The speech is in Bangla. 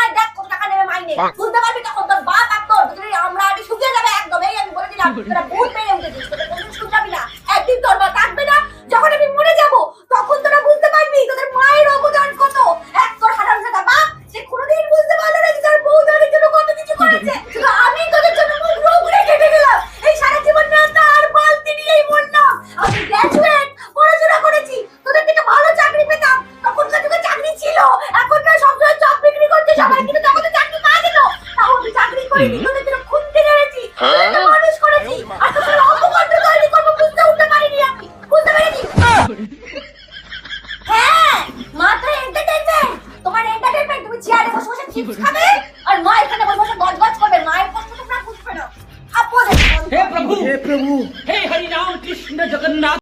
আয় দেখ মাইনে। বুঝতে পারবি তখন তোর বাপ আর তোর আমরা আমি শুকিয়ে যাবে একদম। এই আমি বলে দিলাম তোরা ভুল পেয়ে উঠেছিস। হ্যাঁ? মা। তোমার এন্টারটেইনমেন্ট তুমি চেয়ারে বসে আর মা এখানে বসে বসে মায়ের কষ্ট বুঝবে না। হে প্রভু। হে প্রভু। হে হরি কৃষ্ণ জগন্নাথ।